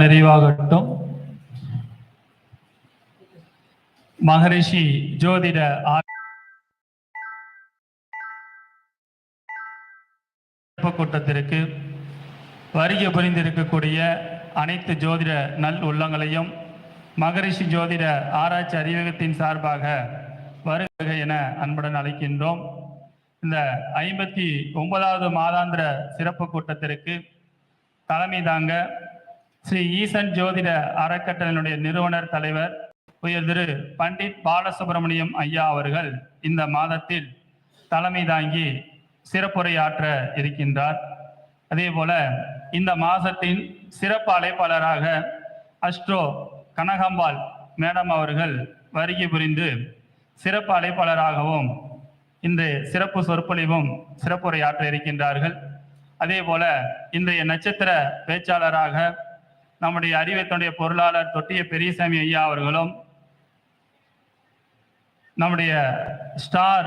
நிறைவாகட்டும். மகரிஷி ஜோதிட ஆய்வு கூட்டத்திற்கு வருகை புரிந்திருக்கக்கூடிய அனைத்து ஜோதிட நல் உள்ளங்களையும் மகரிஷி ஜோதிட ஆராய்ச்சி அறிவகத்தின் சார்பாக வருக என அன்புடன் அழைக்கின்றோம். இந்த ஐம்பத்தி ஒன்பதாவது மாதாந்திர சிறப்பு கூட்டத்திற்கு தலைமை தாங்க ஸ்ரீ ஈசன் ஜோதிட அறக்கட்டளையினுடைய நிறுவனர் தலைவர் உயர் திரு பண்டிட் பாலசுப்ரமணியம் ஐயா அவர்கள் இந்த மாதத்தில் தலைமை தாங்கி சிறப்புரையாற்ற இருக்கின்றார். அதே போல இந்த மாதத்தின் சிறப்பு அழைப்பாளராக அஸ்ட்ரோ கனகாம்பாள் மேடம் அவர்கள் வருகை புரிந்து சிறப்பு அழைப்பாளராகவும் இன்று சிறப்பு சொற்பொழிவும் சிறப்புரையாற்ற இருக்கின்றார்கள். அதே போல இன்றைய நட்சத்திர பேச்சாளராக நம்முடைய அறிவத்தினுடைய பொருளாளர் தொட்டிய பெரியசாமி ஐயா அவர்களும் நம்முடைய ஸ்டார்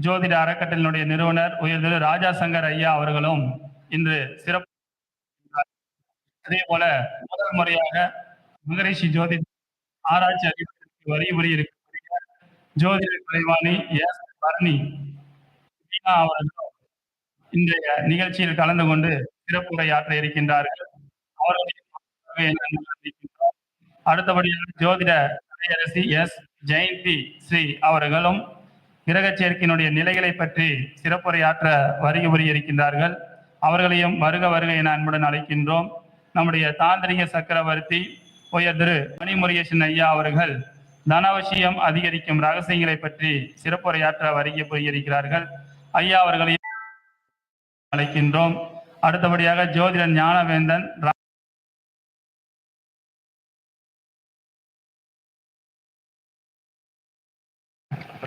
ஜோதிட அறக்கட்டளினுடைய நிறுவனர் உயர் திரு ராஜா சங்கர் ஐயா அவர்களும் இன்று சிறப்பு அதே போல முதல் முறையாக மகரிஷி ஜோதிட ஆராய்ச்சி அறிவியலுக்கு வரிபுரி இருக்கக்கூடிய ஜோதிட கலைவாணி எஸ் பரணி அவர்களும் இன்றைய நிகழ்ச்சியில் கலந்து கொண்டு சிறப்புரையாற்ற இருக்கின்றார்கள். அவர்களுடைய அடுத்தபடியாக ஜோதிட கலையரசி எஸ். ஜெயந்தி ஸ்ரீ அவர்களும் கிரக சேர்க்கையினுடைய நிலைகளை பற்றி சிறப்புரையாற்ற வருகை புரிய இருக்கின்றார்கள் அவர்களையும் வருக வருக என அன்புடன் அழைக்கின்றோம். நம்முடைய தாந்திரிக சக்கரவர்த்தி உயர் திரு மணிமுருகேசன் ஐயா அவர்கள் தனவசியம் அதிகரிக்கும் ரகசியங்களை பற்றி சிறப்புரையாற்ற வருகை புரிய இருக்கிறார்கள் ஐயா அவர்களையும் அழைக்கின்றோம். அடுத்தபடியாக ஜோதிடர் ஞானவேந்தன்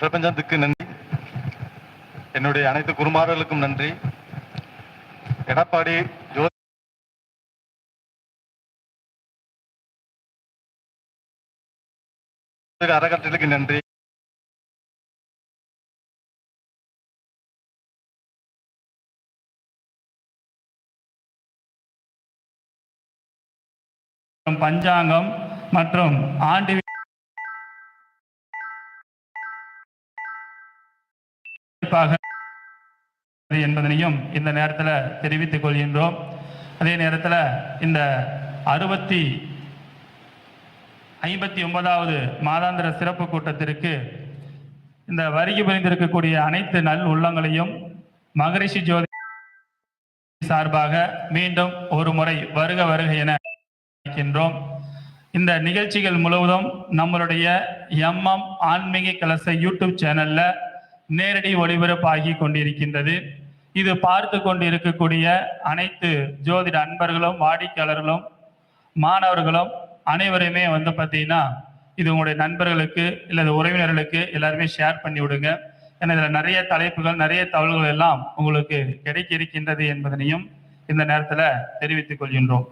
பிரபஞ்சத்துக்கு நன்றி. என்னுடைய அனைத்து குருமார்களுக்கும் நன்றி. எடப்பாடி ஜோ அறக்கட்டளைக்கு நன்றி. பஞ்சாங்கம் மற்றும் ஆண்டு குறிப்பாக என்பதனையும் இந்த நேரத்தில் தெரிவித்துக் கொள்கின்றோம். அதே நேரத்தில் இந்த அறுபத்தி ஐம்பத்தி ஒன்பதாவது மாதாந்திர சிறப்பு கூட்டத்திற்கு இந்த வருகை புரிந்திருக்கக்கூடிய அனைத்து நல் உள்ளங்களையும் மகரிஷி ஜோதி சார்பாக மீண்டும் ஒரு முறை வருக வருக என அழைக்கின்றோம். இந்த நிகழ்ச்சிகள் முழுவதும் நம்மளுடைய எம்எம் ஆன்மீக கலச யூடியூப் சேனல்ல நேரடி ஒளிபரப்பாகி கொண்டிருக்கின்றது. இது பார்த்து கொண்டு இருக்கக்கூடிய அனைத்து ஜோதிட அன்பர்களும் வாடிக்கையாளர்களும் மாணவர்களும் அனைவருமே வந்து பார்த்தீங்கன்னா இது உங்களுடைய நண்பர்களுக்கு இல்லது உறவினர்களுக்கு எல்லாருமே ஷேர் பண்ணி விடுங்க. ஏன்னா இதில் நிறைய தலைப்புகள் நிறைய தகவல்கள் எல்லாம் உங்களுக்கு கிடைக்க இருக்கின்றது என்பதனையும் இந்த நேரத்தில் தெரிவித்துக் கொள்கின்றோம்.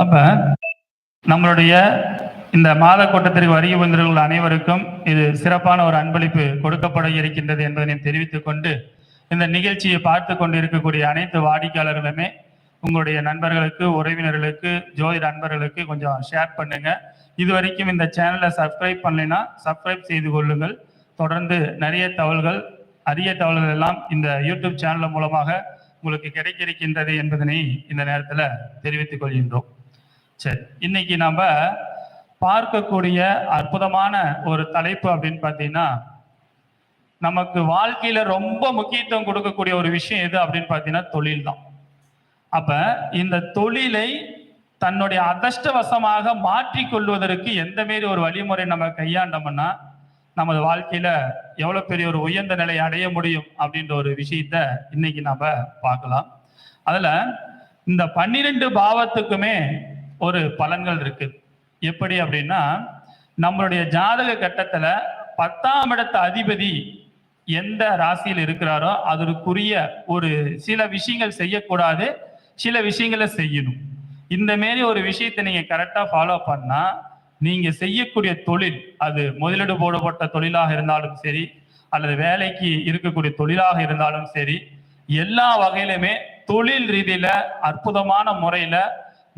அப்ப நம்மளுடைய இந்த மாத கூட்டத்திற்கு வருகை வந்திருக்கிற அனைவருக்கும் இது சிறப்பான ஒரு அன்பளிப்பு கொடுக்கப்பட இருக்கின்றது என்பதனை தெரிவித்துக் கொண்டு இந்த நிகழ்ச்சியை பார்த்து கொண்டு இருக்கக்கூடிய அனைத்து வாடிக்கையாளர்களுமே உங்களுடைய நண்பர்களுக்கு உறவினர்களுக்கு ஜோதிட நண்பர்களுக்கு கொஞ்சம் ஷேர் பண்ணுங்க. இது வரைக்கும் இந்த சேனலை சப்ஸ்கிரைப் பண்ணலைன்னா சப்ஸ்கிரைப் செய்து கொள்ளுங்கள். தொடர்ந்து நிறைய தகவல்கள் அரிய தகவல்கள் எல்லாம் இந்த யூடியூப் சேனல் மூலமாக உங்களுக்கு கிடைக்கிருக்கின்றது என்பதனை இந்த நேரத்தில் தெரிவித்துக் கொள்கின்றோம். சரி இன்னைக்கு நாம பார்க்கக்கூடிய அற்புதமான ஒரு தலைப்பு அப்படின்னு பார்த்தீங்கன்னா நமக்கு வாழ்க்கையில ரொம்ப முக்கியத்துவம் கொடுக்கக்கூடிய ஒரு விஷயம் எது அப்படின்னு பார்த்தீங்கன்னா தொழில் தான் அப்ப இந்த தொழிலை தன்னுடைய அதிர்ஷ்டவசமாக மாற்றி கொள்வதற்கு எந்த மாரி ஒரு வழிமுறை நம்ம கையாண்டோம்னா நமது வாழ்க்கையில எவ்வளவு பெரிய ஒரு உயர்ந்த நிலையை அடைய முடியும் அப்படின்ற ஒரு விஷயத்த இன்னைக்கு நாம பார்க்கலாம். அதுல இந்த பன்னிரெண்டு பாவத்துக்குமே ஒரு பலன்கள் இருக்கு. எப்படி அப்படின்னா நம்மளுடைய ஜாதக கட்டத்துல பத்தாம் இடத்த அதிபதி எந்த ராசியில் இருக்கிறாரோ அதற்குரிய ஒரு சில விஷயங்கள் செய்யக்கூடாது. சில விஷயங்களை செய்யணும். இந்த மாரி ஒரு விஷயத்தை நீங்க கரெக்டா ஃபாலோ பண்ணா நீங்க செய்யக்கூடிய தொழில் அது முதலீடு போடப்பட்ட தொழிலாக இருந்தாலும் சரி அல்லது வேலைக்கு இருக்கக்கூடிய தொழிலாக இருந்தாலும் சரி எல்லா வகையிலுமே தொழில் ரீதியில அற்புதமான முறையில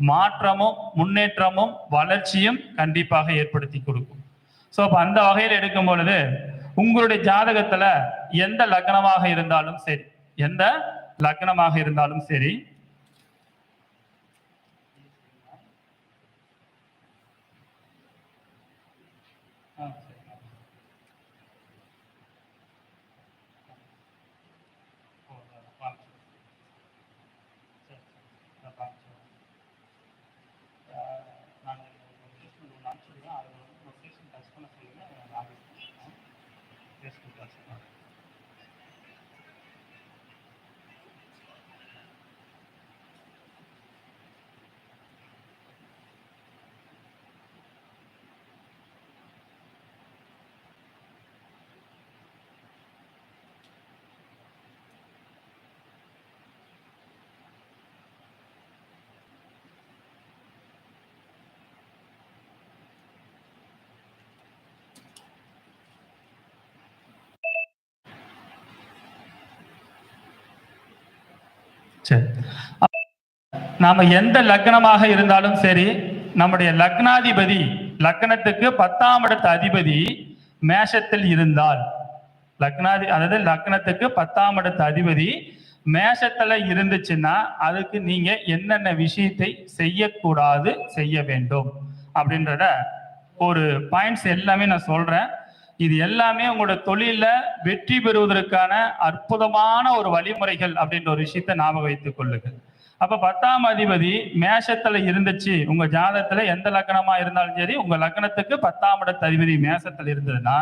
மாற்றமும் முன்னேற்றமும் வளர்ச்சியும் கண்டிப்பாக ஏற்படுத்தி கொடுக்கும். ஸோ அப்போ அந்த வகையில் எடுக்கும் பொழுது உங்களுடைய ஜாதகத்துல எந்த லக்னமாக இருந்தாலும் சரி எந்த லக்னமாக இருந்தாலும் சரி சரி. நாம எந்த லக்னமாக இருந்தாலும் சரி நம்முடைய லக்னாதிபதி லக்னத்துக்கு பத்தாம் இடத்து அதிபதி மேஷத்தில் இருந்தால் லக்னாதி அதாவது லக்னத்துக்கு பத்தாம் இடத்து அதிபதி மேஷத்துல இருந்துச்சுன்னா அதுக்கு நீங்க என்னென்ன விஷயத்தை செய்யக்கூடாது செய்ய வேண்டும் அப்படின்றத ஒரு பாயிண்ட்ஸ் எல்லாமே நான் சொல்றேன். இது எல்லாமே உங்களோட தொழில வெற்றி பெறுவதற்கான அற்புதமான ஒரு வழிமுறைகள் அப்படின்ற ஒரு விஷயத்தை ஞாபகம் வைத்துக் கொள்ளுங்கள் அப்ப பத்தாம் அதிபதி மேஷத்துல இருந்துச்சு. உங்க ஜாதகத்துல எந்த லக்னமா இருந்தாலும் சரி உங்க லக்னத்துக்கு பத்தாம் இடத்து அதிபதி மேஷத்துல இருந்ததுன்னா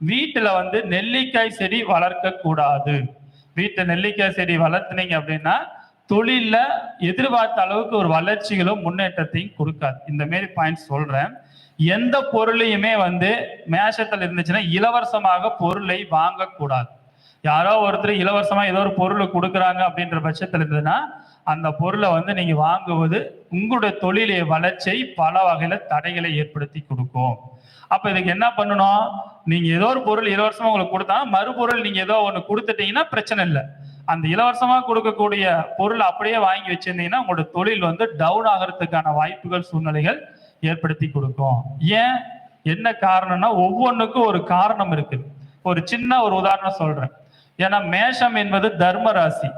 வீட்டுல வந்து நெல்லிக்காய் செடி வளர்க்க கூடாது. வீட்டுல நெல்லிக்காய் செடி வளர்த்துனீங்க அப்படின்னா தொழில்ல எதிர்பார்த்த அளவுக்கு ஒரு வளர்ச்சிகளும் முன்னேற்றத்தையும் கொடுக்காது. இந்த மாரி பாயிண்ட் சொல்றேன். எந்த பொருளையுமே வந்து மேஷத்தில் இருந்துச்சுன்னா இலவசமாக பொருளை வாங்கக்கூடாது. யாரோ ஒருத்தர் இலவசமா ஏதோ ஒரு பொருளை கொடுக்குறாங்க அப்படின்ற பட்சத்தில் இருந்ததுன்னா அந்த பொருளை வந்து நீங்க வாங்குவது உங்களுடைய தொழிலை வளர்ச்சியை பல வகையில தடைகளை ஏற்படுத்தி கொடுக்கும். அப்ப இதுக்கு என்ன பண்ணணும்? நீங்க ஏதோ ஒரு பொருள் இலவசமா உங்களுக்கு கொடுத்தா மறுபொருள் நீங்க ஏதோ ஒன்று கொடுத்துட்டீங்கன்னா பிரச்சனை இல்லை. அந்த இலவசமா கொடுக்கக்கூடிய பொருள் அப்படியே வாங்கி வச்சிருந்தீங்கன்னா உங்களோட தொழில் வந்து டவுன் ஆகிறதுக்கான வாய்ப்புகள் சூழ்நிலைகள் ஏற்படுத்தி கொடுக்கும். ஏன்? என்ன காரணம்னா ஒவ்வொன்றுக்கும் ஒரு காரணம் இருக்கு ஒரு சின்ன ஒரு உதாரணம் சொல்றேன். ஏன்னா மேஷம் என்பது தர்ம ராசி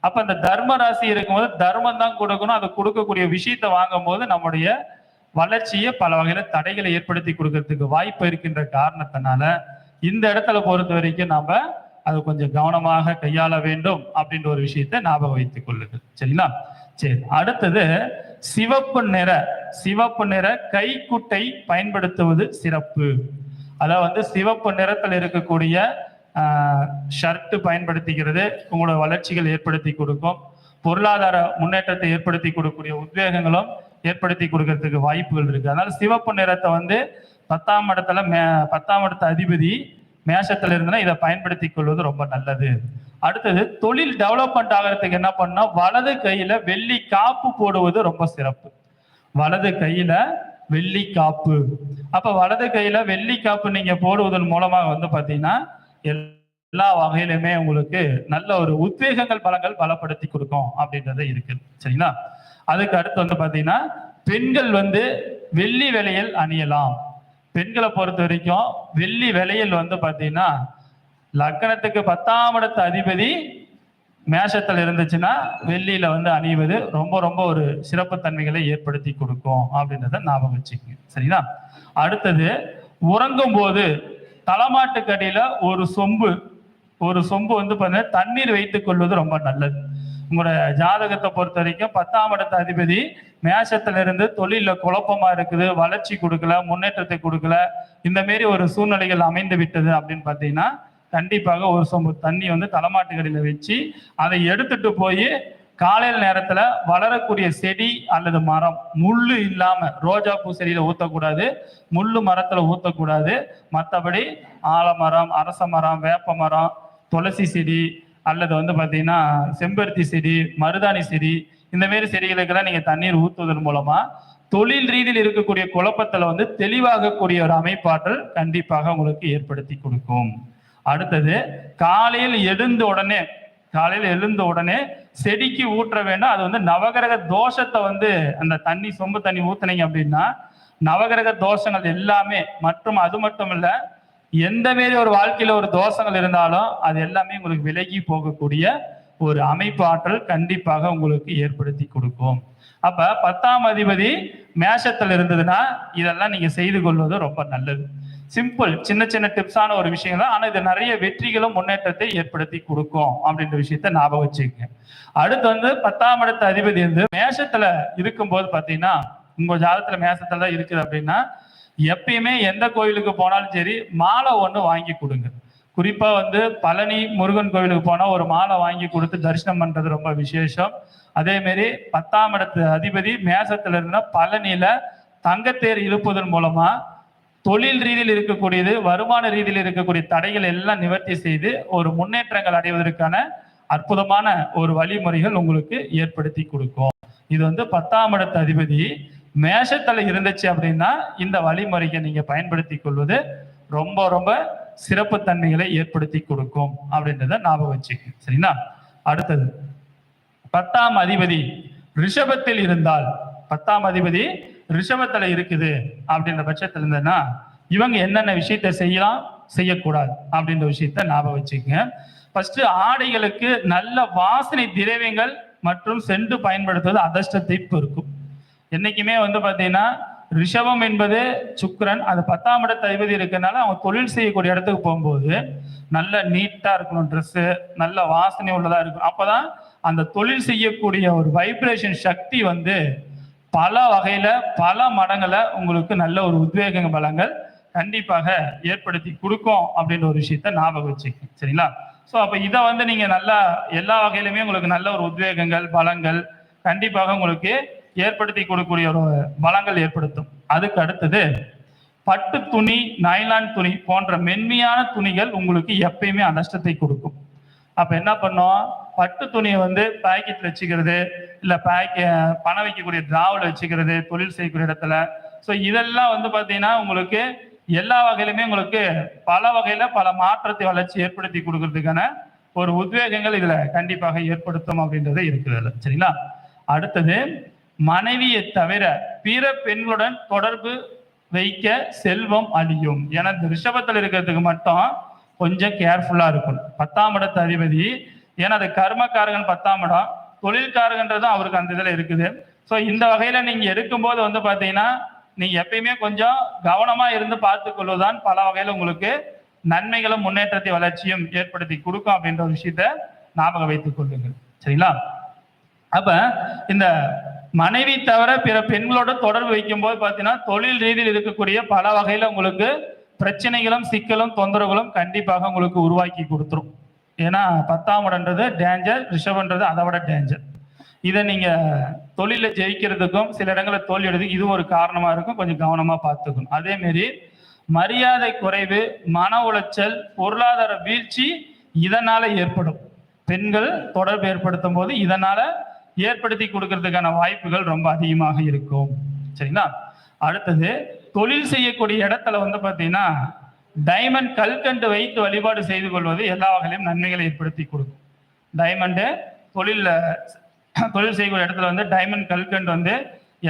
அப்ப அந்த தர்ம ராசி இருக்கும்போது தர்மம் தான் கொடுக்கணும். அதை கொடுக்கக்கூடிய விஷயத்தை வாங்கும் போது நம்முடைய வளர்ச்சியை பல வகையில தடைகளை ஏற்படுத்தி கொடுக்கறதுக்கு வாய்ப்பு இருக்கின்ற காரணத்தினால இந்த இடத்துல பொறுத்த வரைக்கும் நாம அது கொஞ்சம் கவனமாக கையாள வேண்டும் அப்படின்ற ஒரு விஷயத்தை ஞாபகம் வைத்துக் கொள்ளுங்கள். சரிங்களா? சரி அடுத்தது சிவப்பு நிற சிவப்பு நிற கைக்குட்டை பயன்படுத்துவது சிறப்பு. அதாவது வந்து சிவப்பு நிறத்தில் இருக்கக்கூடிய ஷர்ட் பயன்படுத்திக்கிறது. உங்களோட வளர்ச்சிகள் ஏற்படுத்தி கொடுக்கும். பொருளாதார முன்னேற்றத்தை ஏற்படுத்தி கொடுக்கக்கூடிய உத்வேகங்களும் ஏற்படுத்தி கொடுக்கறதுக்கு வாய்ப்புகள் இருக்கு. அதனால சிவப்பு நிறத்தை வந்து பத்தாம் இடத்துல மே பத்தாம் இடத்து அதிபதி மேஷத்துல இருந்தனா இதை பயன்படுத்தி கொள்வது ரொம்ப நல்லது. அடுத்தது தொழில் டெவலப்மெண்ட் ஆகிறதுக்கு என்ன பண்ணா வலது கையில வெள்ளி காப்பு போடுவது ரொம்ப சிறப்பு. வலது கையில வெள்ளி காப்பு. அப்ப வலது கையில வெள்ளி காப்பு நீங்க போடுவதன் மூலமா வந்து பாத்தீங்கன்னா எல்லா வகையிலுமே உங்களுக்கு நல்ல ஒரு உத்வேகங்கள் பலங்கள் பலப்படுத்தி கொடுக்கும் அப்படின்றது இருக்கு. சரிங்களா? அதுக்கு அடுத்து வந்து பாத்தீங்கன்னா பெண்கள் வந்து வெள்ளி விலையில் அணியலாம். பெண்களை பொறுத்த வரைக்கும் வெள்ளி விலையில் வந்து பார்த்தீங்கன்னா லக்கணத்துக்கு பத்தாம் இடத்து அதிபதி மேஷத்தில் இருந்துச்சுன்னா வெள்ளியில வந்து அணிவது ரொம்ப ரொம்ப ஒரு சிறப்பு தன்மைகளை ஏற்படுத்தி கொடுக்கும் அப்படின்றத ஞாபகம் வச்சுக்கோங்க. சரிங்களா? அடுத்தது உறங்கும் போது தலைமாட்டுக்கடியில ஒரு சொம்பு ஒரு சொம்பு வந்து பார்த்தீங்கன்னா தண்ணீர் வைத்துக் கொள்வது ரொம்ப நல்லது. உங்களோட ஜாதகத்தை பொறுத்த வரைக்கும் பத்தாம் இடத்த அதிபதி மேஷத்துல இருந்து தொழில குழப்பமா இருக்குது வளர்ச்சி கொடுக்கல முன்னேற்றத்தை கொடுக்கல. இந்த மாரி ஒரு சூழ்நிலைகள் அமைந்து விட்டது அப்படின்னு பார்த்தீங்கன்னா கண்டிப்பாக ஒரு சொம்பு தண்ணி வந்து தலைமாட்டுக்கடியில வச்சு அதை எடுத்துட்டு போய் காலையில் நேரத்துல வளரக்கூடிய செடி அல்லது மரம் முள்ளு இல்லாம ரோஜா பூ செடியில ஊத்தக்கூடாது முள்ளு மரத்துல ஊத்தக்கூடாது. மற்றபடி ஆலமரம் அரச மரம் வேப்ப மரம் துளசி செடி அல்லது வந்து பார்த்தீங்கன்னா செம்பருத்தி செடி மருதாணி செடி இந்த மாதிரி செடிகளுக்கெல்லாம் நீங்க தண்ணீர் ஊத்துவதன் மூலமா தொழில் ரீதியில் இருக்கக்கூடிய குழப்பத்துல வந்து தெளிவாகக்கூடிய ஒரு அமைப்பாற்றல் கண்டிப்பாக உங்களுக்கு ஏற்படுத்தி கொடுக்கும். அடுத்தது காலையில் எழுந்த உடனே காலையில் எழுந்த உடனே செடிக்கு ஊற்ற வேண்டும். அது வந்து நவகிரக தோஷத்தை வந்து அந்த தண்ணி சொம்பு தண்ணி ஊத்துனீங்க அப்படின்னா நவகிரக தோஷங்கள் எல்லாமே மற்றும் அது மட்டும் இல்லை எந்த மாரி ஒரு வாழ்க்கையில ஒரு தோஷங்கள் இருந்தாலும் அது எல்லாமே உங்களுக்கு விலகி போகக்கூடிய ஒரு அமைப்பு ஆற்றல் கண்டிப்பாக உங்களுக்கு ஏற்படுத்தி கொடுக்கும். அப்ப பத்தாம் அதிபதி மேஷத்தில் இருந்ததுன்னா இதெல்லாம் நீங்க செய்து கொள்வது ரொம்ப நல்லது. சிம்பிள் சின்ன சின்ன டிப்ஸான ஒரு விஷயம் தான் ஆனா இது நிறைய வெற்றிகளும் முன்னேற்றத்தை ஏற்படுத்தி கொடுக்கும் அப்படின்ற விஷயத்த ஞாபகம் வச்சுக்கங்க. அடுத்து வந்து பத்தாம் இடத்த அதிபதி வந்து மேஷத்துல இருக்கும்போது பாத்தீங்கன்னா உங்க ஜாதத்துல மேஷத்துல தான் இருக்குது அப்படின்னா எப்பயுமே எந்த கோயிலுக்கு போனாலும் சரி மாலை ஒன்று வாங்கி கொடுங்க. குறிப்பா வந்து பழனி முருகன் கோவிலுக்கு போனால் ஒரு மாலை வாங்கி கொடுத்து தரிசனம் பண்றது ரொம்ப விசேஷம். அதே மாதிரி பத்தாம் இடத்து அதிபதி மேசத்துல இருந்தா பழனியில தங்கத்தேர் இழுப்பதன் மூலமா தொழில் ரீதியில் இருக்கக்கூடியது வருமான ரீதியில் இருக்கக்கூடிய தடைகள் எல்லாம் நிவர்த்தி செய்து ஒரு முன்னேற்றங்கள் அடைவதற்கான அற்புதமான ஒரு வழிமுறைகள் உங்களுக்கு ஏற்படுத்தி கொடுக்கும். இது வந்து பத்தாம் இடத்து அதிபதி மேஷத்துல இருந்துச்சு அப்படின்னா இந்த வழிமுறையை நீங்க பயன்படுத்தி கொள்வது ரொம்ப ரொம்ப சிறப்பு தன்மைகளை ஏற்படுத்தி கொடுக்கும் அப்படின்றத ஞாபகம் வச்சுக்க சரிங்களா? அடுத்தது பத்தாம் அதிபதி ரிஷபத்தில் இருந்தால் பத்தாம் அதிபதி ரிஷபத்துல இருக்குது அப்படின்ற பட்சத்துல இருந்ததுன்னா இவங்க என்னென்ன விஷயத்த செய்யலாம்? செய்யக்கூடாது அப்படின்ற விஷயத்த ஞாபகம் வச்சுக்கங்க. ஃபர்ஸ்ட் ஆடைகளுக்கு நல்ல வாசனை திரவியங்கள் மற்றும் சென்று பயன்படுத்துவது அதிர்ஷ்டத்தை பெருக்கும் என்னைக்குமே வந்து பார்த்தீங்கன்னா ரிஷபம் என்பது சுக்கரன் அது பத்தாம் இடத்து அதிபதி இருக்கிறதுனால அவங்க தொழில் செய்யக்கூடிய இடத்துக்கு போகும்போது நல்ல நீட்டா இருக்கணும் ட்ரெஸ்ஸு நல்ல வாசனை உள்ளதா இருக்கும் அப்பதான் அந்த தொழில் செய்யக்கூடிய ஒரு வைப்ரேஷன் சக்தி வந்து பல வகையில பல மடங்களை உங்களுக்கு நல்ல ஒரு உத்வேக பலங்கள் கண்டிப்பாக ஏற்படுத்தி கொடுக்கும் அப்படின்ற ஒரு விஷயத்த ஞாபகம் வச்சுக்கங்க. சரிங்களா? ஸோ அப்போ இதை வந்து நீங்க நல்லா எல்லா வகையிலுமே உங்களுக்கு நல்ல ஒரு உத்வேகங்கள் பலங்கள் கண்டிப்பாக உங்களுக்கு ஏற்படுத்தி கொடுக்கக்கூடிய ஒரு பலங்கள் ஏற்படுத்தும். அதுக்கு அடுத்தது பட்டு துணி நைலான் துணி போன்ற மென்மையான துணிகள் உங்களுக்கு எப்பயுமே அதிர்ஷ்டத்தை கொடுக்கும். அப்ப என்ன பண்ணோம்? பட்டு துணியை வந்து பேக்கெட்ல வச்சுக்கிறது இல்ல பேக் பணம் வைக்கக்கூடிய டிராவில் வச்சுக்கிறது தொழில் செய்யக்கூடிய இடத்துல. ஸோ இதெல்லாம் வந்து பாத்தீங்கன்னா உங்களுக்கு எல்லா வகையிலுமே உங்களுக்கு பல வகையில பல மாற்றத்தை வளர்ச்சி ஏற்படுத்தி கொடுக்கறதுக்கான ஒரு உத்வேகங்கள் இதுல கண்டிப்பாக ஏற்படுத்தும் அப்படின்றது இருக்கிறது. சரிங்களா? அடுத்தது மனைவியை தவிர பிற பெண்களுடன் தொடர்பு வைக்க செல்வம் அழியும். ஏன்னா ரிஷபத்தில் இருக்கிறதுக்கு மட்டும் கொஞ்சம் கேர்ஃபுல்லா இருக்கணும். பத்தாம் இடத்து அதிபதி. ஏன்னா அது கர்மக்காரகன் பத்தாம் இடம். தொழில்காரகன்றதும் அவருக்கு அந்த இதில் இருக்குது. ஸோ இந்த வகையில நீங்க எடுக்கும்போது வந்து பாத்தீங்கன்னா நீங்க எப்பயுமே கொஞ்சம் கவனமா இருந்து பார்த்து கொள்வதுதான் பல வகையில உங்களுக்கு நன்மைகளும் முன்னேற்றத்தை வளர்ச்சியும் ஏற்படுத்தி கொடுக்கும் அப்படின்ற ஒரு விஷயத்த ஞாபகம் வைத்துக் கொள்ளுங்கள். சரிங்களா? அப்ப இந்த மனைவி தவிர பிற பெண்களோட தொடர்பு வைக்கும்போது பார்த்தீங்கன்னா தொழில் ரீதியில் இருக்கக்கூடிய பல வகையில உங்களுக்கு பிரச்சனைகளும் சிக்கலும் தொந்தரவுகளும் கண்டிப்பாக உங்களுக்கு உருவாக்கி கொடுத்துரும். ஏன்னா பத்தாம் இடன்றது டேஞ்சர் ரிஷபன்றது அதை விட டேஞ்சர் இதை நீங்க தொழில ஜெயிக்கிறதுக்கும் சில இடங்களில் தோல்வி எடுத்து இது ஒரு காரணமா இருக்கும். கொஞ்சம் கவனமா பார்த்துக்கணும். அதே மாதிரி மரியாதை குறைவு மன உளைச்சல் பொருளாதார வீழ்ச்சி இதனால ஏற்படும். பெண்கள் தொடர்பு ஏற்படுத்தும் போது இதனால ஏற்படுத்தி கொடுக்கறதுக்கான வாய்ப்புகள் ரொம்ப அதிகமாக இருக்கும். சரிங்களா? அடுத்தது தொழில் செய்யக்கூடிய இடத்துல வந்து பார்த்தீங்கன்னா டைமண்ட் கல்கண்டு வைத்து வழிபாடு செய்து கொள்வது எல்லா வகையிலும் நன்மைகளை ஏற்படுத்தி கொடுக்கும். டைமண்டு தொழிலில் தொழில் செய்யக்கூடிய இடத்துல வந்து டைமண்ட் கல்கண்டு வந்து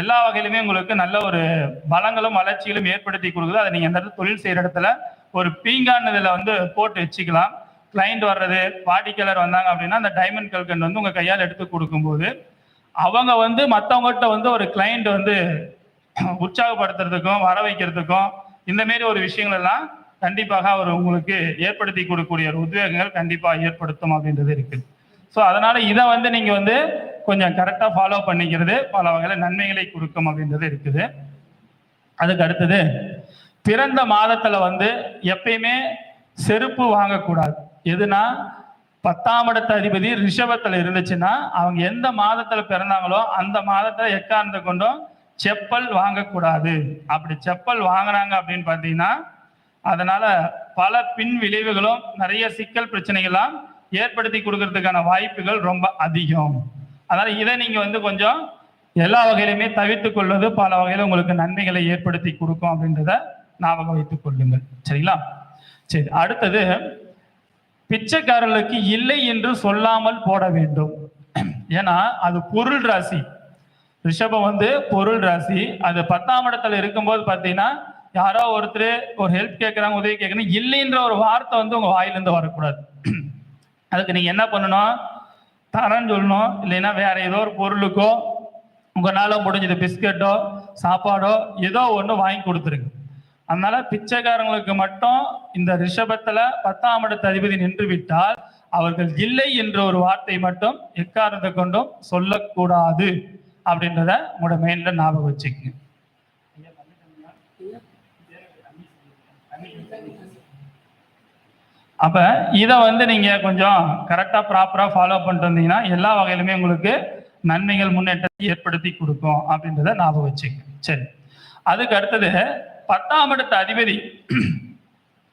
எல்லா வகையிலுமே உங்களுக்கு நல்ல ஒரு பலங்களும் வளர்ச்சிகளும் ஏற்படுத்தி கொடுக்குது. அதை நீங்கள் எந்த இடத்துல தொழில் செய்கிற இடத்துல ஒரு பீங்கான் வந்து போட்டு வச்சுக்கலாம். கிளைண்ட் வர்றது வாடிக்கையாளர் வந்தாங்க அப்படின்னா அந்த டைமண்ட் கல்கண்ட் வந்து உங்கள் கையால் எடுத்து கொடுக்கும்போது அவங்க வந்து மற்றவங்ககிட்ட வந்து ஒரு கிளைண்ட் வந்து உற்சாகப்படுத்துறதுக்கும் வர வைக்கிறதுக்கும் இந்த மாரி ஒரு விஷயங்கள் எல்லாம் கண்டிப்பாக அவர் உங்களுக்கு ஏற்படுத்தி கொடுக்கக்கூடிய ஒரு உத்வேகங்கள் கண்டிப்பாக ஏற்படுத்தும் அப்படின்றது இருக்குது ஸோ அதனால இதை வந்து நீங்கள் வந்து கொஞ்சம் கரெக்டாக ஃபாலோ பண்ணிக்கிறது பல வகையில் நன்மைகளை கொடுக்கும் அப்படின்றது இருக்குது. அதுக்கு அடுத்தது பிறந்த மாதத்தில் வந்து எப்பயுமே செருப்பு வாங்கக்கூடாது. எதுனா பத்தாம் இடத்த அதிபதி ரிஷபத்துல இருந்துச்சுன்னா அவங்க எந்த மாதத்துல பிறந்தாங்களோ அந்த மாதத்துல எக்காரணத்தை கொண்டும் செப்பல் வாங்கக்கூடாது. அப்படி செப்பல் வாங்குறாங்க அப்படின்னு பார்த்தீங்கன்னா அதனால பல பின் விளைவுகளும் நிறைய சிக்கல் பிரச்சனைகள்லாம் ஏற்படுத்தி கொடுக்கறதுக்கான வாய்ப்புகள் ரொம்ப அதிகம். அதனால இதை நீங்க வந்து கொஞ்சம் எல்லா வகையிலுமே தவிர்த்துக் கொள்வது பல வகையில உங்களுக்கு நன்மைகளை ஏற்படுத்தி கொடுக்கும் அப்படின்றத ஞாபகம் வைத்துக் கொள்ளுங்கள். சரிங்களா? சரி அடுத்தது பிச்சைக்காரர்களுக்கு இல்லை என்று சொல்லாமல் போட வேண்டும். ஏன்னா அது பொருள் ராசி. ரிஷபம் வந்து பொருள் ராசி. அது பத்தாம் இடத்துல இருக்கும்போது பார்த்தீங்கன்னா யாரோ ஒருத்தர் ஒரு ஹெல்ப் கேட்குறாங்க உதவி கேட்கணும் இல்லைன்ற ஒரு வார்த்தை வந்து உங்கள் வாயிலேருந்து வரக்கூடாது. அதுக்கு நீங்கள் என்ன பண்ணணும்? தரேன்னு சொல்லணும். இல்லைன்னா வேற ஏதோ ஒரு பொருளுக்கோ உங்களால் முடிஞ்சது பிஸ்கட்டோ சாப்பாடோ ஏதோ ஒன்று வாங்கி கொடுத்துருங்க. அதனால பிச்சைக்காரங்களுக்கு மட்டும் இந்த ரிஷபத்துல பத்தாம் இடத்து அதிபதி நின்று விட்டால் அவர்கள் இல்லை என்ற ஒரு வார்த்தை மட்டும் எக்காரணத்தை கொண்டும் சொல்லக்கூடாது அப்படின்றத உங்களோட மெயின்ல ஞாபகம் வச்சுக்கங்க. அப்ப இதை வந்து நீங்க கொஞ்சம் கரெக்டா ப்ராப்பரா ஃபாலோ பண்ணிட்டு வந்தீங்கன்னா எல்லா வகையிலுமே உங்களுக்கு நன்மைகள் முன்னேற்றத்தை ஏற்படுத்தி கொடுக்கும் அப்படின்றத ஞாபகம் வச்சுக்கங்க. சரி. அதுக்கு அடுத்தது பத்தாம் இடத்த அதிபதி.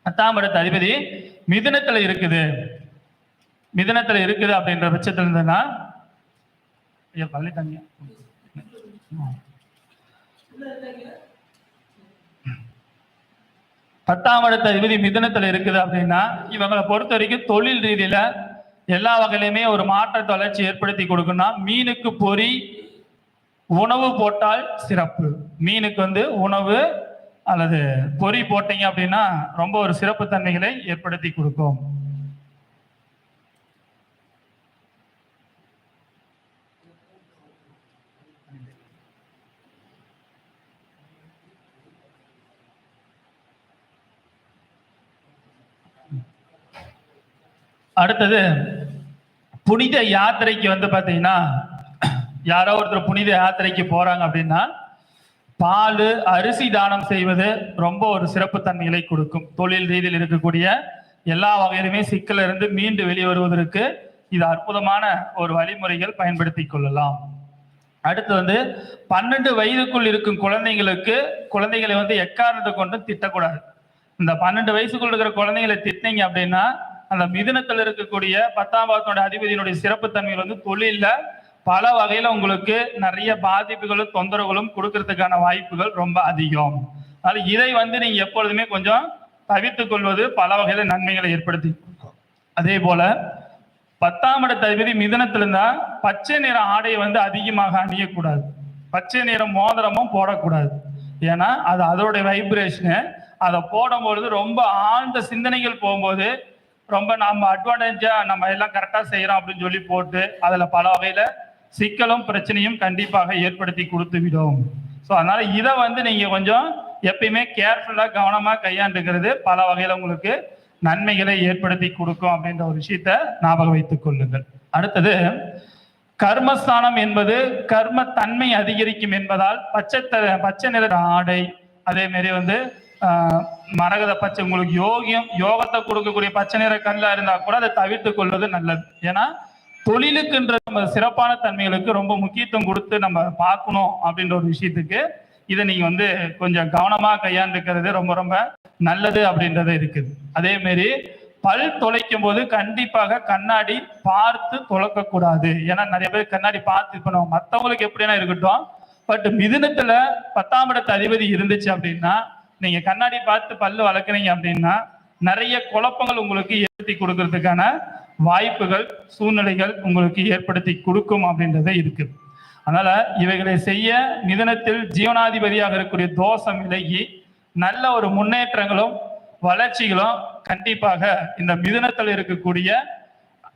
பத்தாம் இடத்த அதிபதி மிதனத்துல இருக்குது. மிதனத்துல இருக்குது அப்படின்ற பட்சத்துல இருந்ததுன்னா ஐயா பள்ளி தனியா பத்தாம் இடத்த அதிபதி மிதனத்துல இருக்குது அப்படின்னா இவங்களை பொறுத்த வரைக்கும் தொழில் ரீதியில எல்லா வகையிலுமே ஒரு மாற்றத்தை வளர்ச்சி ஏற்படுத்தி கொடுக்குன்னா மீனுக்கு பொறி உணவு போட்டால் சிறப்பு. மீனுக்கு வந்து உணவு அல்லது பொறி போட்டீங்க அப்படின்னா ரொம்ப ஒரு சிறப்பு தன்மைகளை ஏற்படுத்தி கொடுக்கும். அடுத்தது புனித யாத்திரைக்கு வந்து பாத்தீங்கன்னா யாரோ ஒருத்தர் புனித யாத்திரைக்கு போறாங்க அப்படின்னா பால் அரிசி தானம் செய்வது ரொம்ப ஒரு சிறப்பு தன்மைகளை கொடுக்கும். தொழில் ரீதியில் இருக்கக்கூடிய எல்லா வகையிலுமே சிக்கல இருந்து மீண்டு வெளியே வருவதற்கு இது அற்புதமான ஒரு வழிமுறைகள் பயன்படுத்தி கொள்ளலாம். அடுத்து வந்து பன்னெண்டு வயதுக்குள் இருக்கும் குழந்தைங்களுக்கு குழந்தைகளை வந்து எக்காரணத்தை கொண்டும் திட்டக்கூடாது. இந்த பன்னெண்டு வயசுக்குள் இருக்கிற குழந்தைகளை திட்டினீங்க அப்படின்னா அந்த மிதுனத்தில் இருக்கக்கூடிய பத்தாம் பாகத்தினுடைய அதிபதியினுடைய சிறப்பு தன்மைகள் வந்து தொழிலில் பல வகையில உங்களுக்கு நிறைய பாதிப்புகளும் தொந்தரவுகளும் கொடுக்கறதுக்கான வாய்ப்புகள் ரொம்ப அதிகம். அதனால இதை வந்து நீங்க எப்பொழுதுமே கொஞ்சம் தவிர்த்துக் கொள்வது பல வகையில நன்மைகளை ஏற்படுத்தி. அதே போல பத்தாம் இட அதிபதி மிதுனத்துல இருந்தா பச்சை நிற ஆடையை வந்து அதிகமாக அணியக்கூடாது. பச்சை நிற மோதிரமும் போடக்கூடாது. ஏன்னா அது அதோடைய வைப்ரேஷனு அதை போடும்பொழுது ரொம்ப ஆழ்ந்த சிந்தனைகள் போகும்போது ரொம்ப நம்ம அட்வான்டேஜா நம்ம எல்லாம் கரெக்டா செய்யறோம் அப்படின்னு சொல்லி போட்டு அதுல பல வகையில சிக்கலும் பிரச்சனையும் கண்டிப்பாக ஏற்படுத்தி கொடுத்து விடும் ஸோ அதனால இதை வந்து நீங்க கொஞ்சம் எப்பயுமே கேர்ஃபுல்லா கவனமா கையாண்டுக்கிறது பல வகையில உங்களுக்கு நன்மைகளை ஏற்படுத்தி கொடுக்கும் அப்படின்ற ஒரு விஷயத்த ஞாபகம் வைத்துக் கொள்ளுங்கள். அடுத்தது கர்மஸ்தானம் என்பது கர்ம தன்மை அதிகரிக்கும் என்பதால் பச்சை த- பச்சை நிற ஆடை அதே மாதிரி வந்து மரகத பச்சை உங்களுக்கு யோகியம் யோகத்தை கொடுக்கக்கூடிய பச்சை நிற கல்லா இருந்தா கூட அதை தவிர்த்து கொள்வது நல்லது. ஏன்னா தொழிலுக்குன்ற நம்ம சிறப்பான தன்மைகளுக்கு ரொம்ப முக்கியத்துவம் கொடுத்து நம்ம பார்க்கணும் அப்படின்ற ஒரு விஷயத்துக்கு இதை நீங்க வந்து கொஞ்சம் கவனமா கையாண்டுக்கிறது ரொம்ப ரொம்ப நல்லது அப்படின்றது இருக்குது. அதே மாதிரி பல் துளைக்கும் போது கண்டிப்பாக கண்ணாடி பார்த்து தொலைக்க கூடாது ஏன்னா நிறைய பேர் கண்ணாடி பார்த்து இப்ப நம்ம மத்தவங்களுக்கு எப்படின்னா இருக்கட்டும் பட் மிதுனத்துல பத்தாம் இடத்து அதிபதி இருந்துச்சு அப்படின்னா நீங்க கண்ணாடி பார்த்து பல்லு வளர்க்குறீங்க அப்படின்னா நிறைய குழப்பங்கள் உங்களுக்கு ஏற்படுத்தி கொடுக்கறதுக்கான வாய்ப்புகள் சூழ்நிலைகள் உங்களுக்கு ஏற்படுத்தி கொடுக்கும் அப்படின்றது இருக்குது அதனால இவைகளை செய்ய நிதனத்தில் ஜீவனாதிபதியாக இருக்கக்கூடிய தோஷம் விலகி நல்ல ஒரு முன்னேற்றங்களும் வளர்ச்சிகளும் கண்டிப்பாக இந்த மிதுனத்தில் இருக்கக்கூடிய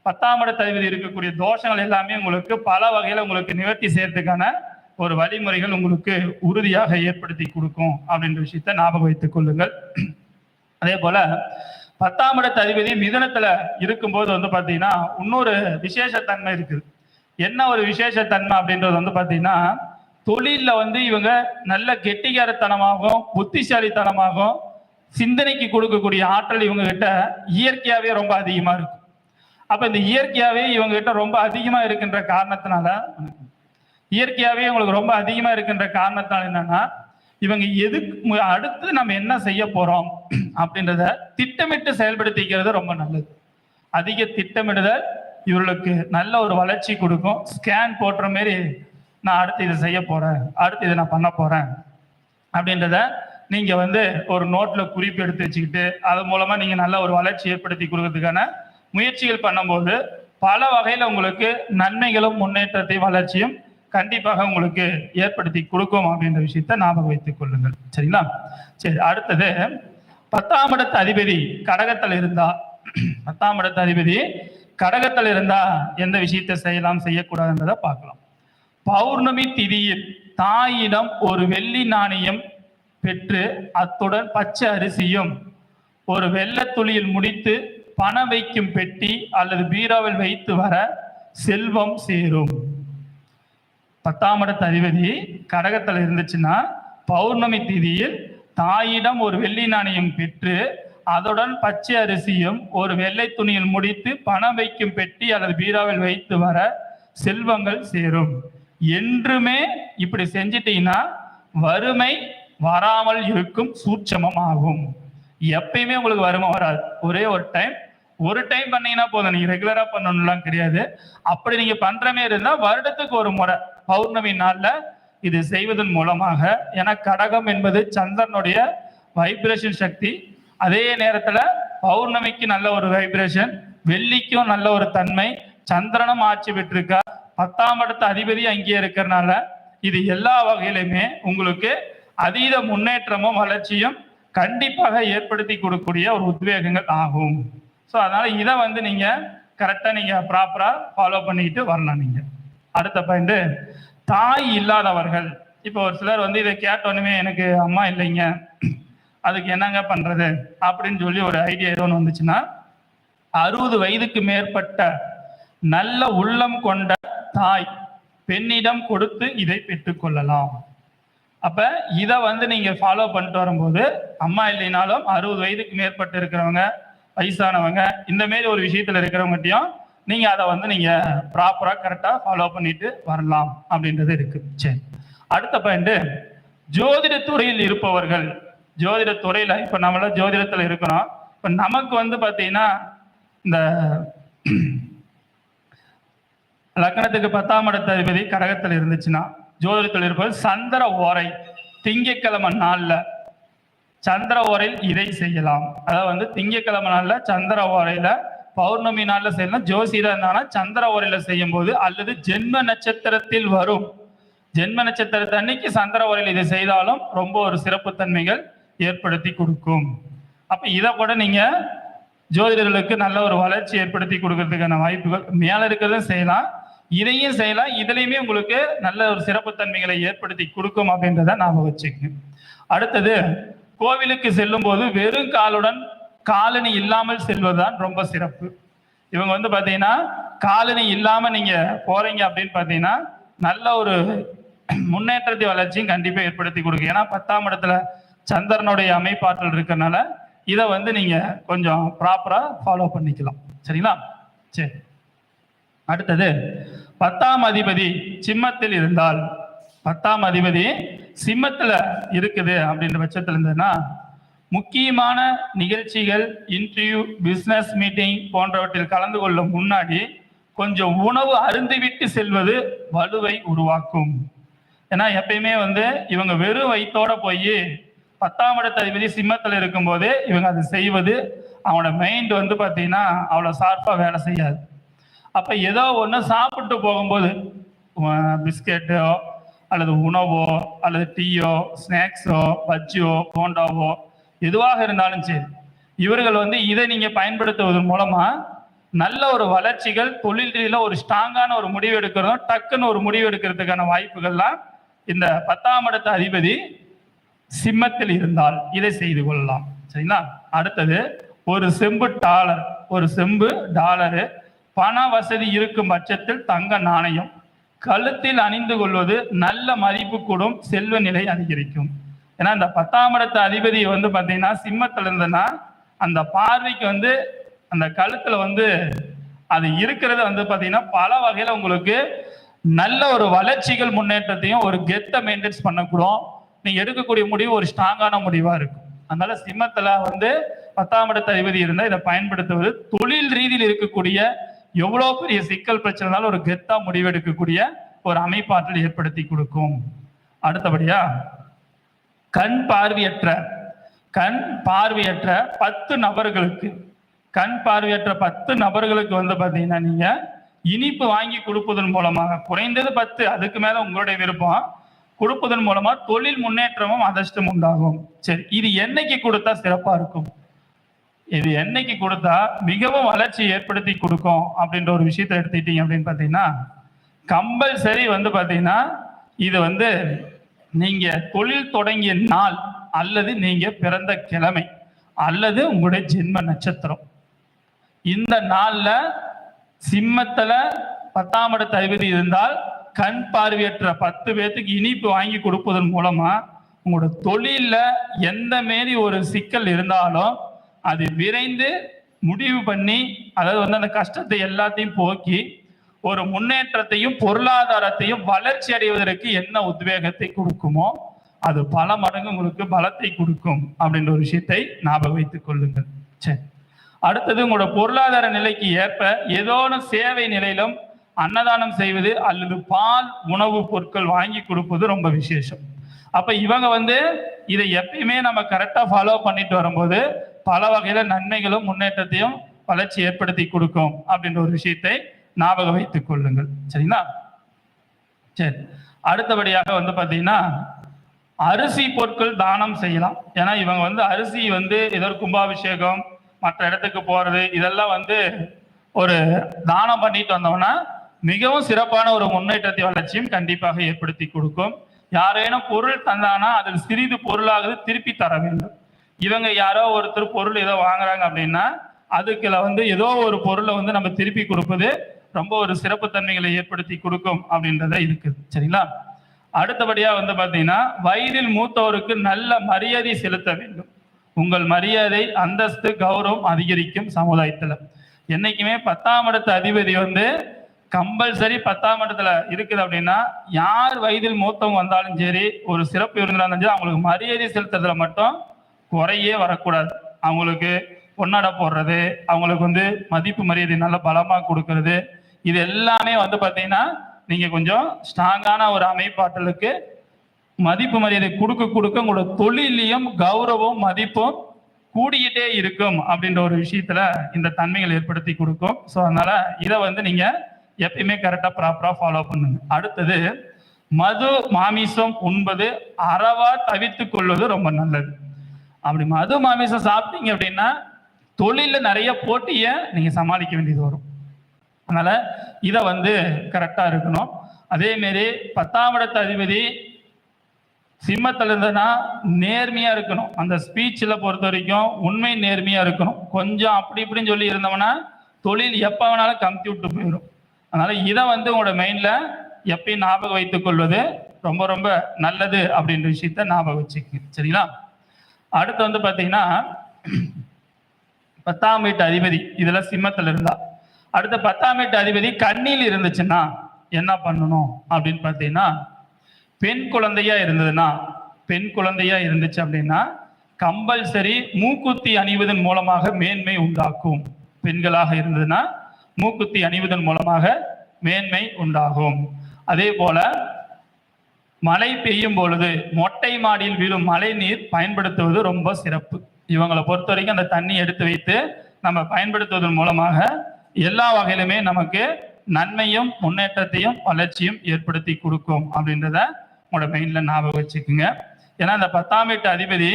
பத்தாம் இடத்து அதிபதி இருக்கக்கூடிய தோஷங்கள் எல்லாமே உங்களுக்கு பல வகையில உங்களுக்கு நிவர்த்தி செய்யறதுக்கான ஒரு வழிமுறைகள் உங்களுக்கு உறுதியாக ஏற்படுத்தி கொடுக்கும் அப்படின்ற விஷயத்த ஞாபகம் வைத்துக் கொள்ளுங்கள். அதே போல பத்தாம் இடத்து அதிபதி மிதனத்துல இருக்கும்போது வந்து பாத்தீங்கன்னா இன்னொரு விசேஷத்தன்மை இருக்குது. என்ன ஒரு விசேஷத்தன்மை அப்படின்றது வந்து பாத்தீங்கன்னா தொழில்ல வந்து இவங்க நல்ல கெட்டிகாரத்தனமாகவும் புத்திசாலித்தனமாகவும் சிந்தனைக்கு கொடுக்கக்கூடிய ஆற்றல் இவங்க கிட்ட இயற்கையாவே ரொம்ப அதிகமா இருக்கும். அப்ப இந்த இயற்கையாவே இவங்க கிட்ட ரொம்ப அதிகமா இருக்கின்ற காரணத்தினால இயற்கையாவே உங்களுக்கு ரொம்ப அதிகமா இருக்கின்ற காரணத்தால் என்னன்னா இவங்க எதுக்கு மு- அடுத்து நம்ம என்ன செய்ய போறோம் அப்படின்றத திட்டமிட்டு செயல்படுத்திக்கிறது ரொம்ப நல்லது. அதிக திட்டமிடுதல் இவர்களுக்கு நல்ல ஒரு வளர்ச்சி கொடுக்கும். ஸ்கேன் போடுற மாரி நான் அடுத்து இதை செய்ய போறேன் அடுத்து இதை நான் பண்ண போறேன் அப்படின்றத நீங்க வந்து ஒரு நோட்ல குறிப்பு எடுத்து வச்சுக்கிட்டு அது மூலமா நீங்க நல்ல ஒரு வளர்ச்சி ஏற்படுத்தி கொடுக்கறதுக்கான முயற்சிகள் பண்ணும்போது பல வகையில உங்களுக்கு நன்மைகளும் முன்னேற்றத்தையும் வளர்ச்சியும் கண்டிப்பாக உங்களுக்கு ஏற்படுத்தி கொடுக்கும் அப்படின்ற விஷயத்த ஞாபகம் வைத்துக் கொள்ளுங்கள். சரிங்களா? சரி அடுத்தது பத்தாம் இடத்து அதிபதி கடகத்தில் இருந்தா பத்தாம் இடத்து அதிபதி கடகத்தில் இருந்தா எந்த விஷயத்தை செய்யலாம் செய்யக்கூடாதுன்றதை பார்க்கலாம். பௌர்ணமி திதியில் தாயிடம் ஒரு வெள்ளி நாணயம் பெற்று அத்துடன் பச்சை அரிசியும் ஒரு வெள்ளத்துளியில் முடித்து பணம் வைக்கும் பெட்டி அல்லது பீரோவில் வைத்து வர செல்வம் சேரும். பத்தாம் இடத்து அதிபதி கடகத்தில் இருந்துச்சுன்னா பௌர்ணமி திதியில் தாயிடம் ஒரு வெள்ளி நாணயம் பெற்று அதுடன் பச்சை அரிசியும் ஒரு வெள்ளை துணியில் முடித்து பணம் வைக்கும் பெட்டி அல்லது பீராவில் வைத்து வர செல்வங்கள் சேரும். என்றுமே இப்படி செஞ்சிட்டீங்கன்னா வறுமை வராமல் இருக்கும் சூட்சமம் ஆகும் எப்பயுமே உங்களுக்கு வறுமை வராது. ஒரே ஒரு டைம் ஒரு டைம் பண்ணீங்கன்னா போதும். நீங்க ரெகுலரா பண்ணணும்லாம் கிடையாது. அப்படி நீங்க பண்ற மாதிரி இருந்தா வருடத்துக்கு ஒரு முறை பௌர்ணமி நாள்ல இது செய்வதன் மூலமாக ஏன்னா கடகம் என்பது சந்திரனுடைய வைப்ரேஷன் சக்தி. அதே நேரத்துல பௌர்ணமிக்கு நல்ல ஒரு வைப்ரேஷன் வெள்ளிக்கும் நல்ல ஒரு தன்மை. சந்திரனும் ஆட்சி பெற்றிருக்கா. பத்தாம் இடத்த அதிபதி அங்கே இருக்கிறனால இது எல்லா வகையிலுமே உங்களுக்கு அதீத முன்னேற்றமும் வளர்ச்சியும் கண்டிப்பாக ஏற்படுத்தி கொடுக்கக்கூடிய ஒரு உத்வேகங்கள் ஆகும். ஸோ அதனால இதை வந்து நீங்க கரெக்டா நீங்க ப்ராப்பரா ஃபாலோ பண்ணிக்கிட்டு வரலாம் நீங்க. அடுத்த பாயிண்ட் தாய் இல்லாதவர்கள். இப்போ ஒரு சிலர் வந்து இதை கேட்டோன்னுமே எனக்கு அம்மா இல்லைங்க அதுக்கு என்னங்க பண்றது? அப்படின்னு சொல்லி ஒரு ஐடியா ஏதோ ஒன்று வந்துச்சுன்னா அறுபது வயதுக்கு மேற்பட்ட நல்ல உள்ளம் கொண்ட தாய் பெண்ணிடம் கொடுத்து இதை பெற்றுக்கொள்ளலாம் அப்ப இதை வந்து நீங்க ஃபாலோ பண்ணிட்டு வரும்போது அம்மா இல்லைனாலும் அறுபது வயதுக்கு மேற்பட்டு இருக்கிறவங்க வயசானவங்க இந்த மாதிரி ஒரு விஷயத்துல இருக்கிறவங்ககிட்டயும் நீங்க அதை வந்து நீங்க ப்ராப்பரா கரெக்டா ஃபாலோ பண்ணிட்டு வரலாம் அப்படின்றது இருக்கு. சரி. அடுத்த பாயிண்ட் ஜோதிட துறையில் இருப்பவர்கள் ஜோதிட துறையில இப்ப நம்மள ஜோதிடத்துல இருக்கிறோம். இப்ப நமக்கு வந்து பாத்தீங்கன்னா இந்த லக்னத்துக்கு பத்தாம் இடத்து அதிபதி கடகத்தில் இருந்துச்சுன்னா ஜோதிடத்தில் இருப்பது சந்திர ஓரை திங்கக்கிழமை நாளில் சந்திர ஓரையில் இதை செய்யலாம். அதாவது வந்து திங்கக்கிழமை நாளில் சந்திர ஓரையில பௌர்ணமி நாளில் செய்யலாம். ஜோசியர் இருந்தாங்கன்னா சந்திர ஓரையில செய்யும் போது அல்லது ஜென்ம நட்சத்திரத்தில் வரும். ஜென்ம நட்சத்திரத்தை அன்னைக்கு சந்திர ஓரையில் இதை செய்தாலும் ரொம்ப ஒரு சிறப்புத்தன்மைகள் ஏற்படுத்தி கொடுக்கும். அப்ப இதை கூட நீங்க ஜோதிடர்களுக்கு நல்ல ஒரு வளர்ச்சி ஏற்படுத்தி கொடுக்கறதுக்கான வாய்ப்புகள் மேல இருக்கிறதும் செய்யலாம். இதையும் செய்யலாம். இதுலையுமே உங்களுக்கு நல்ல ஒரு சிறப்புத்தன்மைகளை ஏற்படுத்தி கொடுக்கும் அப்படின்றத நாம வச்சுக்கணும். அடுத்தது கோவிலுக்கு செல்லும் போது வெறும் காலுடன் காலனி இல்லாமல் செல்வதுதான் ரொம்ப சிறப்பு. இவங்க வந்து பார்த்தீங்கன்னா காலனி இல்லாம நீங்க போறீங்க அப்படின்னு பார்த்தீங்கன்னா நல்ல ஒரு முன்னேற்றத்தை வளர்ச்சியும் கண்டிப்பாக ஏற்படுத்தி கொடுக்கும். ஏன்னா பத்தாம் இடத்துல சந்திரனுடைய அமைப்பாற்றல் இருக்கறனால இதை வந்து நீங்க கொஞ்சம் ப்ராப்பரா ஃபாலோ பண்ணிக்கலாம். சரிங்களா? சரி. அடுத்தது பத்தாம் அதிபதி சிம்மத்தில் இருந்தால் பத்தாம் அதிபதி சிம்மத்துல இருக்குது அப்படின்ற பட்சத்தில் இருந்ததுன்னா முக்கியமான நிகழ்ச்சிகள் இன்டர்வியூ பிசினஸ் மீட்டிங் போன்றவற்றில் கலந்து கொள்ளும் முன்னாடி கொஞ்சம் உணவு அருந்திவிட்டு செல்வது வலுவை உருவாக்கும். ஏன்னா எப்பயுமே வந்து இவங்க வெறும் வயிற்றோட போய் பத்தாம் இடத்த அதிபதி சிம்மத்தில் இருக்கும்போது இவங்க அதை செய்வது அவனோட மைண்ட் வந்து பார்த்தீங்கன்னா அவ்வளோ ஷார்ப்பாக வேலை செய்யாது. அப்போ ஏதோ ஒன்று சாப்பிட்டு போகும்போது பிஸ்கெட்டோ அல்லது உணவோ அல்லது டீயோ ஸ்நாக்ஸோ பஜ்ஜியோ போண்டாவோ எதுவாக இருந்தாலும் சரி இவர்கள் வந்து இதை நீங்க பயன்படுத்துவதன் மூலமா நல்ல ஒரு வளர்ச்சிகள் தொழில் ரீதியில ஒரு ஸ்ட்ராங்கான ஒரு முடிவு எடுக்கிறதும் டக்குன்னு ஒரு முடிவு எடுக்கிறதுக்கான வாய்ப்புகள்லாம் இந்த பத்தாம் இடத்த அதிபதி சிம்மத்தில் இருந்தால் இதை செய்து கொள்ளலாம். சரிங்களா? அடுத்தது ஒரு செம்பு டாலர் ஒரு செம்பு டாலரு பண வசதி இருக்கும் பட்சத்தில் தங்க நாணயம். கழுத்தில் அணிந்து கொள்வது நல்ல மதிப்பு கூடும் செல்வ நிலை அதிகரிக்கும். ஏன்னா இந்த பத்தாம் இடத்து அதிபதி வந்து பார்த்தீங்கன்னா சிம்மத்தில் இருந்ததுன்னா அந்த பார்வைக்கு வந்து அந்த கழுத்தில் வந்து அது இருக்கிறது வந்து பார்த்தீங்கன்னா பல வகையில் உங்களுக்கு நல்ல ஒரு வளர்ச்சிகள் முன்னேற்றத்தையும் ஒரு கெத்தை மெயின்டைன்ஸ் பண்ணக்கூடும். நீ எடுக்கக்கூடிய முடிவு ஒரு ஸ்ட்ராங்கான முடிவாக இருக்கும். அதனால சிம்மத்தில் வந்து பத்தாம் இடத்து அதிபதி இருந்தால் இதை பயன்படுத்துவது தொழில் ரீதியில் இருக்கக்கூடிய எவ்வளோ பெரிய சிக்கல் பிரச்சனைனாலும் ஒரு கெத்தா முடிவெடுக்கக்கூடிய ஒரு அமைப்பாற்றல் ஏற்படுத்தி கொடுக்கும். அடுத்தபடியா கண் பார்வையற்ற கண் பார்வையற்ற பத்து நபர்களுக்கு கண் பார்வையற்ற பத்து நபர்களுக்கு வந்து பார்த்தீங்கன்னா நீங்க இனிப்பு வாங்கி கொடுப்பதன் மூலமாக குறைந்தது பத்து அதுக்கு மேல உங்களுடைய விருப்பம் கொடுப்பதன் மூலமா தொழில் முன்னேற்றமும் அதிர்ஷ்டம் உண்டாகும். சரி இது என்னைக்கு கொடுத்தா சிறப்பா இருக்கும்? இது என்னைக்கு கொடுத்தா மிகவும் வளர்ச்சி ஏற்படுத்தி கொடுக்கும் அப்படின்ற ஒரு விஷயத்தை எடுத்துக்கிட்டீங்க அப்படின்னு பார்த்தீங்கன்னா கம்பல்சரி வந்து பார்த்தீங்கன்னா இது வந்து நீங்க தொழில் தொடங்கிய நாள் அல்லது நீங்க பிறந்த கிழமை அல்லது உங்களுடைய ஜென்ம நட்சத்திரம். இந்த நாளில் சிம்மத்துல பத்தாம் இடத்து அதிபதி இருந்தால் கண் பார்வையற்ற பத்து பேர்த்துக்கு இனிப்பு வாங்கி கொடுப்பதன் மூலமா உங்களோட தொழிலில் எந்த மாரி ஒரு சிக்கல் இருந்தாலும் அது விரைந்து முடிவு பண்ணி அதாவது வந்து அந்த கஷ்டத்தை எல்லாத்தையும் போக்கி ஒரு முன்னேற்றத்தையும் பொருளாதாரத்தையும் வளர்ச்சி அடைவதற்கு என்ன உத்வேகத்தை கொடுக்குமோ அது பல மடங்கு உங்களுக்கு பலத்தை கொடுக்கும் அப்படின்ற ஒரு விஷயத்தை ஞாபகம் வைத்துக் கொள்ளுங்கள். சரி அடுத்தது உங்களோட பொருளாதார நிலைக்கு ஏற்ப ஏதோ சேவை நிலையிலும் அன்னதானம் செய்வது அல்லது பால் உணவுப் பொருட்கள் வாங்கி கொடுப்பது ரொம்ப விசேஷம். அப்ப இவங்க வந்து இதை எப்பயுமே நம்ம கரெக்டா ஃபாலோ பண்ணிட்டு வரும்போது பல வகையில நன்மைகளும் முன்னேற்றத்தையும் வளர்ச்சி ஏற்படுத்தி கொடுக்கும் அப்படின்ற ஒரு விஷயத்தை ஞாபகம் வைத்துக் கொள்ளுங்கள். சரிங்களா? சரி. அடுத்தபடியாக வந்து பாத்தீங்கன்னா அரிசி பொருட்கள் தானம் செய்யலாம். ஏன்னா இவங்க வந்து அரிசி வந்து ஏதோ கும்பாபிஷேகம் மற்ற இடத்துக்கு போறது இதெல்லாம் வந்து ஒரு தானம் பண்ணிட்டு வந்தோம்னா மிகவும் சிறப்பான ஒரு முன்னேற்றத்தை வளர்ச்சியும் கண்டிப்பாக ஏற்படுத்தி கொடுக்கும். யாரேனும் பொருள் தந்தானா அதில் சிறிது பொருளாகுது திருப்பி தர வேண்டும். இவங்க யாரோ ஒருத்தர் பொருள் ஏதோ வாங்குறாங்க அப்படின்னா அதுக்குள்ள வந்து ஏதோ ஒரு பொருளை வந்து நம்ம திருப்பி கொடுப்பது ரொம்ப ஒரு சிறப்பு தன்மைகளை ஏற்படுத்தி கொடுக்கும் அப்படின்றத இருக்குது சரிங்களா? அடுத்தபடியா வந்து பாத்தீங்கன்னா வயதில் மூத்தோருக்கு நல்ல மரியாதை செலுத்த வேண்டும். உங்கள் மரியாதை அந்தஸ்து கௌரவம் அதிகரிக்கும் சமுதாயத்துல. என்னைக்குமே பத்தாம் இடத்து அதிபதி வந்து கம்பல்சரி பத்தாம் இடத்துல இருக்குது அப்படின்னா யார் வயதில் மூத்தவங்க வந்தாலும் சரி ஒரு சிறப்பு இருந்தாலும் சரி அவங்களுக்கு மரியாதை செலுத்துறதுல மட்டும் குறையே வரக்கூடாது. அவங்களுக்கு பொன்னாடை போடுறது அவங்களுக்கு வந்து மதிப்பு மரியாதை நல்ல பலமாக கொடுக்கறது இது எல்லாமே வந்து பார்த்தீங்கன்னா நீங்கள் கொஞ்சம் ஸ்ட்ராங்கான ஒரு அமைப்பாற்றலுக்கு மதிப்பு மரியாதை கொடுக்க கொடுக்க உங்களோட தொழிலையும் கௌரவம் மதிப்பும் கூடிக்கிட்டே இருக்கும் அப்படின்ற ஒரு விஷயத்துல இந்த தன்மைகள் ஏற்படுத்தி கொடுக்கும். ஸோ அதனால இதை வந்து நீங்க எப்பயுமே கரெக்டா ப்ராப்பரா ஃபாலோ பண்ணுங்க. அடுத்தது மது மாமிசம் உண்பது அறவா தவித்து கொள்வது ரொம்ப நல்லது. அப்படி மது மாமிசம் சாப்பிட்டீங்க அப்படின்னா தொழில நிறைய போட்டியை நீங்க சமாளிக்க வேண்டியது வரும். அதனால இதை வந்து கரெக்டா இருக்கணும். அதே மாரி பத்தாம் இடத்து அதிபதி சிம்மத்துல இருந்ததுன்னா நேர்மையா இருக்கணும். அந்த ஸ்பீச்சில் பொறுத்த வரைக்கும் உண்மை நேர்மையா இருக்கணும். கொஞ்சம் அப்படி இப்படின்னு சொல்லி இருந்தோம்னா தொழில் எப்ப வேணாலும் கமுத்தி விட்டு போயிடும். அதனால இதை வந்து உங்களோட மைண்ட்ல எப்பயும் ஞாபகம் வைத்துக் கொள்வது ரொம்ப ரொம்ப நல்லது அப்படின்ற விஷயத்த ஞாபகம் வச்சுக்கங்க. சரிங்களா? அடுத்து வந்து பார்த்தீங்கன்னா பத்தாம் வீட்டு அதிபதி இதெல்லாம் சிம்மத்தில் இருந்தா. அடுத்த பத்தாம் வீட்டு அதிபதி கண்ணில் இருந்துச்சுன்னா என்ன பண்ணணும்? அப்படின்னு பார்த்தீங்கன்னா பெண் குழந்தையா இருந்ததுன்னா பெண் குழந்தையா இருந்துச்சு அப்படின்னா கம்பல்சரி மூக்குத்தி அணிவதன் மூலமாக மேன்மை உண்டாக்கும். பெண்களாக இருந்ததுன்னா மூக்குத்தி அணிவதன் மூலமாக மேன்மை உண்டாகும். அதே போல மழை பெய்யும் பொழுது மொட்டை மாடியில் விழும் மழை நீர் பயன்படுத்துவது ரொம்ப சிறப்பு. இவங்களை பொறுத்த வரைக்கும் அந்த தண்ணி எடுத்து வைத்து நம்ம பயன்படுத்துவதன் மூலமாக எல்லா வகையிலுமே நமக்கு நன்மையும் முன்னேற்றத்தையும் வளர்ச்சியும் ஏற்படுத்தி கொடுக்கும் அப்படின்றத உங்களோட மெயின்ல ஞாபகம் வச்சுக்குங்க. ஏன்னா இந்த பத்தாம் வீட்டு அதிபதி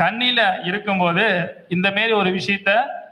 கண்ணில இருக்கும்போது இந்த மாரி ஒரு விஷயத்த